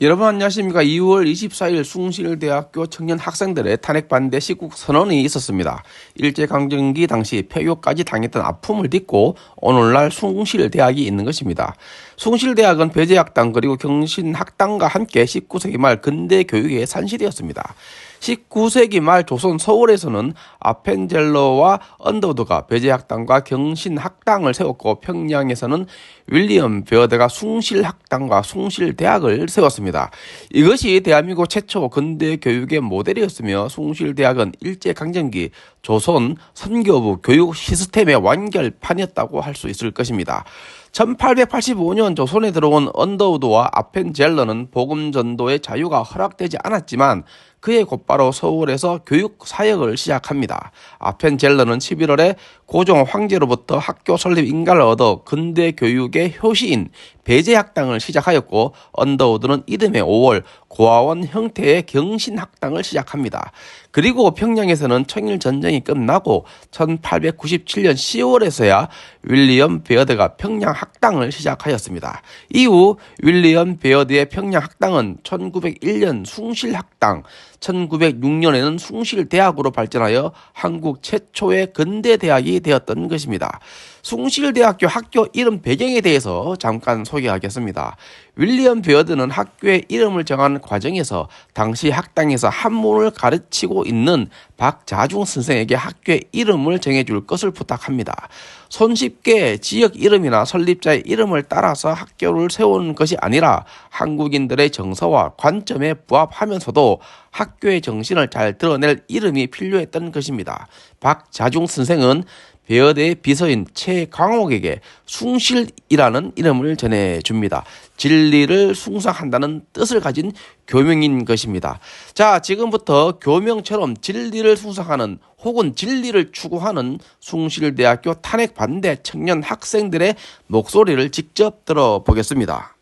여러분 안녕하십니까. 2월 24일 숭실대학교 청년 학생들의 탄핵 반대 시국 선언이 있었습니다. 일제강점기 당시 폐교까지 당했던 아픔을 딛고 오늘날 숭실대학이 있는 것입니다. 숭실대학은 배제학당 그리고 경신학당과 함께 19세기 말 근대 교육의 산실이었습니다. 19세기 말 조선 서울에서는 아펜젤러와 언더우드가 배제학당과 경신학당을 세웠고 평양에서는 윌리엄 베어드가 숭실학당과 숭실대학을 세웠습니다. 이것이 대한민국 최초 근대 교육의 모델이었으며 숭실대학은 일제강점기 조선 선교부 교육 시스템의 완결판이었다고 할 수 있을 것입니다. 1885년 조선에 들어온 언더우드와 아펜젤러는 복음 전도의 자유가 허락되지 않았지만 그의 곧바로 서울에서 교육 사역을 시작합니다. 아펜젤러는 11월에 고종 황제로부터 학교 설립 인가를 얻어 근대 교육의 효시인 배제학당을 시작하였고 언더우드는 이듬해 5월 고아원 형태의 경신학당을 시작합니다. 그리고 평양에서는 청일 전쟁이 끝나고 1897년 10월에서야 윌리엄 베어드가 평양 학당을 시작하였습니다. 이후 윌리엄 베어드의 평양 학당은 1901년 숭실학당, 1906년에는 숭실대학으로 발전하여 한국 최초의 근대대학이 되었던 것입니다. 숭실대학교 학교 이름 배경에 대해서 잠깐 소개하겠습니다. 윌리엄 베어드는 학교의 이름을 정하는 과정에서 당시 학당에서 한문을 가르치고 있는 박자중 선생에게 학교의 이름을 정해줄 것을 부탁합니다. 손쉽게 지역 이름이나 설립자의 이름을 따라서 학교를 세우는 것이 아니라 한국인들의 정서와 관점에 부합하면서도 학교의 정신을 잘 드러낼 이름이 필요했던 것입니다. 박자중 선생은 베어드의 비서인 최광옥에게 숭실이라는 이름을 전해줍니다. 진리를 숭상한다는 뜻을 가진 교명인 것입니다. 자, 지금부터 교명처럼 진리를 숭상하는 혹은 진리를 추구하는 숭실대학교 탄핵 반대 청년 학생들의 목소리를 직접 들어보겠습니다.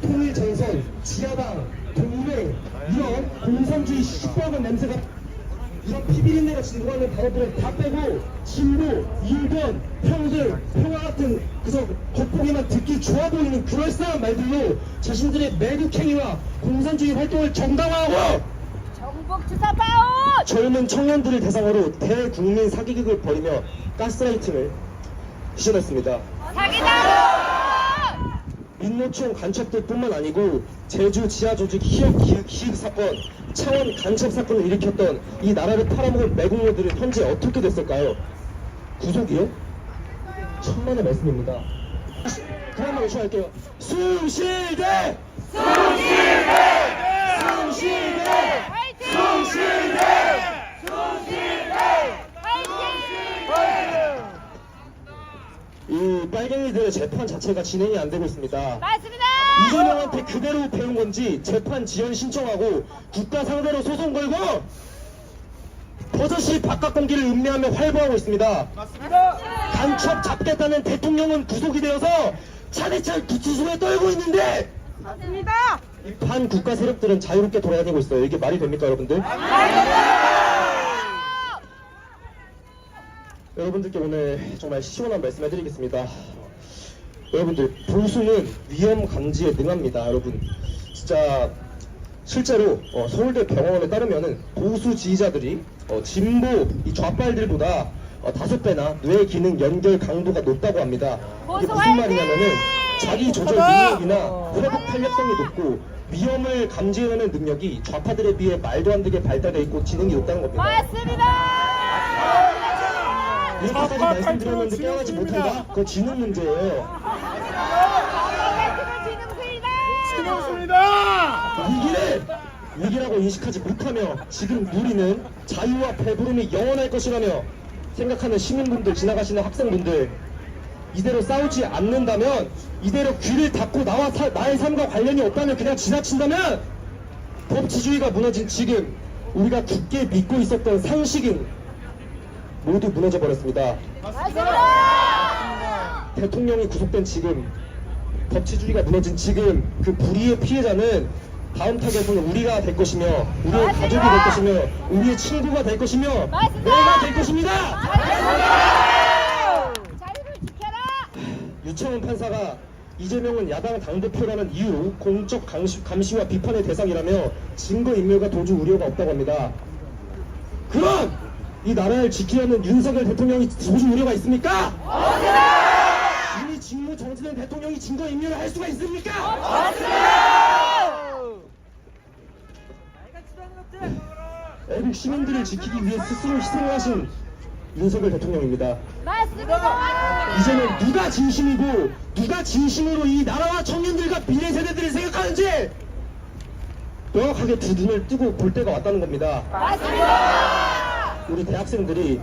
통일 전선, 지하당, 동맹 이런 공산주의 시뻘건 냄새가 이런 피비린내가 진동하는 단어들을 다 빼고 진보, 인권, 평등, 평화 같은 그저 겉보기만 듣기 좋아 보이는 그럴싸한 말들로 자신들의 매국행위와 공산주의 활동을 정당화하고 정복 주사 파운! 젊은 청년들을 대상으로 대국민 사기극을 벌이며 가스라이팅을 시전했습니다. 사기다! 민노총 간첩들뿐만 아니고 제주 지하 조직 희역 기획 희극 사건, 창원 간첩 사건을 일으켰던 이 나라를 팔아먹은 매국노들은 현재 어떻게 됐을까요? 구속이요? 천만의 말씀입니다. 그만 외쳐할게요. 숭실대! 숭실대! 숭실대! 화이팅! 숭실대! 화이팅! 이 빨갱이들의 재판 자체가 진행이 안 되고 있습니다. 맞습니다! 이재명한테 그대로 배운 건지 재판 지연 신청하고 국가 상대로 소송 걸고 버젓이 바깥 공기를 음미하며 활보하고 있습니다. 간첩 잡겠다는 대통령은 구속이 되어서 차례차례 구치소에 떨고 있는데 맞습니다! 이 반 국가 세력들은 자유롭게 돌아다니고 있어요. 이게 말이 됩니까, 여러분들? 여러분들께 오늘 정말 시원한 말씀 해드리겠습니다. 여러분들 보수는 위험 감지에 능합니다, 여러분. 진짜 실제로 어, 서울대 병원에 따르면은 보수 지지자들이 어, 진보 이 좌빨들보다 어, 다섯 배나 뇌 기능 연결 강도가 높다고 합니다. 이게 무슨! 말이냐면은 자기 조절 능력이나 회복 탄력성이 높고 위험을 감지해내는 능력이 좌파들에 비해 말도 안 되게 발달돼 있고 지능이 높다는 겁니다. 맞습니다! 이렇게까지 말씀드렸는데 깨어나지 못한다? 그거 지능 문제예요. 위기를 위기라고 인식하지 못하며 지금 누리는 자유와 배부름이 영원할 것이라며 생각하는 시민분들 지나가시는 학생분들 이대로 싸우지 않는다면 이대로 귀를 닫고 나와 사- 나의 삶과 관련이 없다면 그냥 지나친다면 법치주의가 무너진 지금 우리가 굳게 믿고 있었던 상식은 모두 무너져 버렸습니다. 맞습니다! 대통령이 구속된 지금 법치주의가 무너진 지금 그 불의의 피해자는 다음 타겟은 우리가 될 것이며 우리의 맞습니다. 가족이 될 것이며 우리의 친구가 될 것이며 맞습니다. 내가 될 것입니다. 자유를 지켜라! 유채원 판사가 이재명은 야당 당대표라는 이유로 공적 감시, 감시와 비판의 대상이라며 증거인멸과 도주 우려가 없다고 합니다. 그럼 이 나라를 지키려는 윤석열 대통령이 도주 우려가 있습니까? 이미 직무 정지된 대통령이 증거 인멸을 할 수가 있습니까? 애국 시민들을 지키기 위해 스스로 희생하신 윤석열 대통령입니다. 맞습니다. 이제는 누가 진심이고 누가 진심으로 이 나라와 청년들과 미래 세대들을 생각하는지 명확하게 두 눈을 뜨고 볼 때가 왔다는 겁니다. 맞습니다. 우리 대학생들이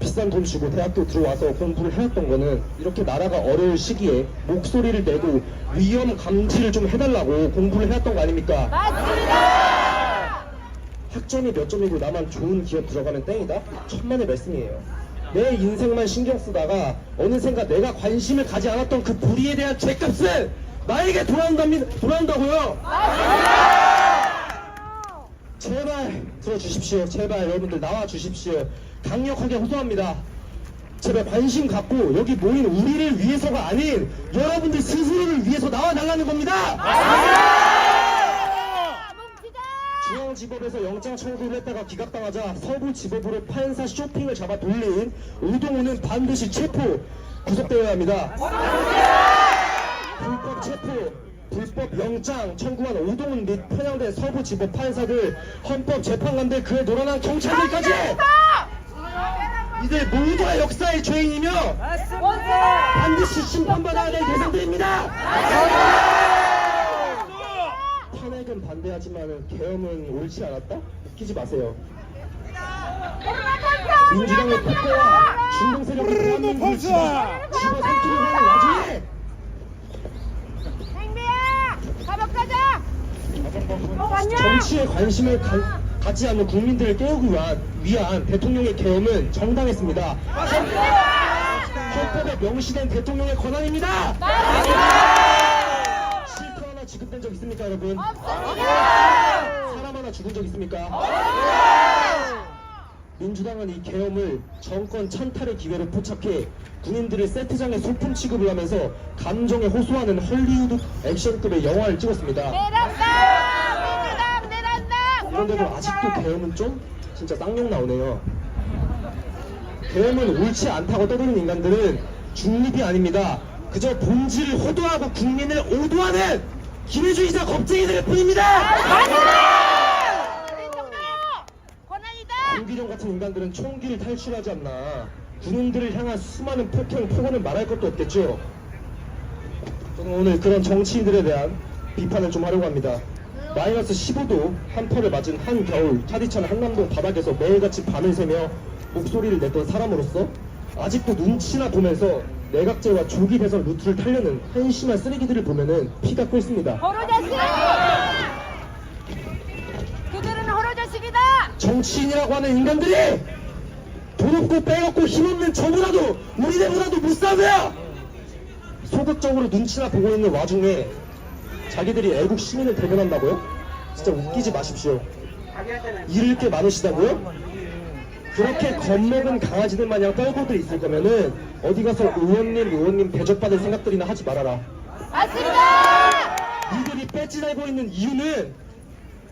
비싼 돈 주고 대학교 들어와서 공부를 해왔던 거는 이렇게 나라가 어려울 시기에 목소리를 내고 위험 감지를 좀 해달라고 공부를 해왔던 거 아닙니까? 맞습니다. 학점이 몇 점이고 나만 좋은 기업 들어가면 땡이다? 천만의 말씀이에요. 내 인생만 신경 쓰다가 어느샌가 내가 관심을 가지 않았던 그 불의에 대한 죄값은 나에게 돌아온답니다. 돌아온다고요. 제발 들어주십시오. 제발 여러분들 나와 주십시오. 강력하게 호소합니다. 제발 관심 갖고 여기 모인 우리를 위해서가 아닌 여러분들 스스로를 위해서 나와 달라는 겁니다. 중앙지법에서 영장 청구를 했다가 기각당하자 서부지법으로 판사 쇼핑을 잡아 돌린 우동우는 반드시 체포 구속되어야 합니다. 불법 체포, 불법 영장 청구한 오동훈 및 편향된 서부 지법 판사들, 헌법 재판관들, 그에 놀아난 경찰들까지 이들 모두가 역사의 죄인이며. 반드시 심판받아야 될 대상들입니다. 탄핵은 반대하지만 계엄은 옳지 않았다? 웃기지 마세요. 민주당의 폭거와 중동 세력이 대한민국을 집어 집어삼키려고 하는 와중에 행비야. 가복 가자. 갔냐? 정치에 관심을 가, 갖지 않는 국민들을 깨우기 위한, 위한 대통령의 계엄은 정당했습니다. 헌법에 명시된 대통령의 권한입니다. 실패 하나 지급된 적 있습니까, 여러분? 사람 하나 죽은 적 있습니까? 민주당은 이 계엄을 정권 찬탈의 기회로 포착해 군인들을 세트장에 소품 취급을 하면서 감정에 호소하는 헐리우드 액션급의 영화를 찍었습니다. 그런데도 아직도 계엄은 좀 진짜 쌍욕 나오네요. 계엄은 옳지 않다고 떠드는 인간들은 중립이 아닙니다. 그저 본질을 호도하고 국민을 오도하는 기회주의자 겁쟁이들 뿐입니다. 권한이다. 공기령 같은 인간들은 총기를 탈출하지 않나 군인들을 향한 수많은 폭행, 폭언을 말할 것도 없겠죠. 저는 오늘 그런 정치인들에 대한 비판을 좀 하려고 합니다. 마이너스 15도 한파를 맞은 한겨울 차디찬 한남동 바닥에서 매일같이 밤을 새며 목소리를 냈던 사람으로서 아직도 눈치나 보면서 내각제와 조기 대선 루트를 타려는 한심한 쓰레기들을 보면은 피가 끓습니다. 호로자식. 그들은 호로자식이다. 정치인이라고 하는 인간들이 돈 없고 빼없고 힘없는 저보다도 우리들보다도 못 싸워요 소극적으로 눈치나 보고 있는 와중에 자기들이 애국 시민을 대변한다고요? 진짜 웃기지 마십시오 잃을 게 많으시다고요? 그렇게 겁먹은 강아지들 마냥 떨고들 있을 거면은 어디 가서 의원님 의원님 대접받을 생각들이나 하지 말아라 맞습니다. 니들이 배지 달고 있는 이유는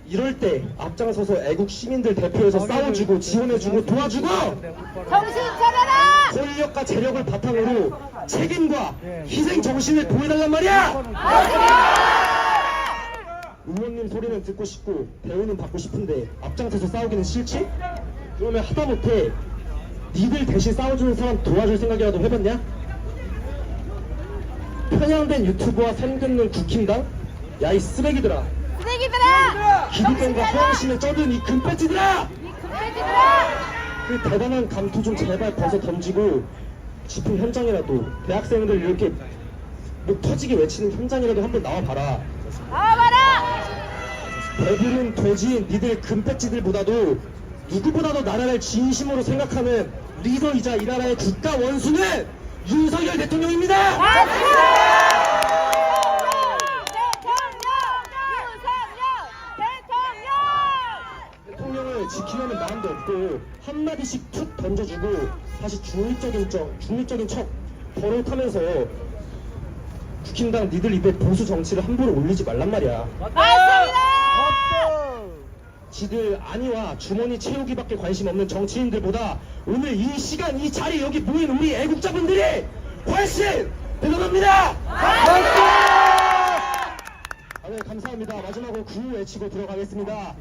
이럴 때 앞장서서 애국 시민들 대표해서 싸워주고 지원해주고 도와주고 정신 차려라. 권력과 재력을 바탕으로 책임과 희생 정신을 보여달란 말이야! 의원님 소리는 듣고 싶고 대우는 받고 싶은데 앞장서서 싸우기는 싫지? 그러면 하다못해 니들 대신 싸워주는 사람 도와줄 생각이라도 해봤냐? 편향된 유튜브와 선 긋는 국힘당? 야 이 쓰레기들아 쓰레기들아. 기득권과 허영심에 쩌든 이 금배지들아! 이 금돼지들아. 그 대단한 감투 좀 제발 벗어 던지고 싶은 현장이라도 대학생들 이렇게 목 터지게 외치는 현장이라도 한번 나와봐라 나와봐라. 배부른 돼지인 니들 금배지들보다도 누구보다도 나라를 진심으로 생각하는 리더이자 이 나라의 국가 원수는 윤석열 대통령입니다. 대통령을 지키려는 마음도 없고 한마디씩 툭 던져주고 다시 중립적인 척, 중립적인 척 버릇하면서 국힘당 니들 입에 보수 정치를 함부로 올리지 말란 말이야. 맞습니다. 지들 안위와 주머니 채우기밖에 관심 없는 정치인들보다 오늘 이 시간 이 자리 여기 모인 우리 애국자분들이 훨씬 대단합니다. 아, 네, 감사합니다. 마지막으로 구호 외치고 들어가겠습니다.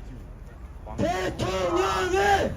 대통령을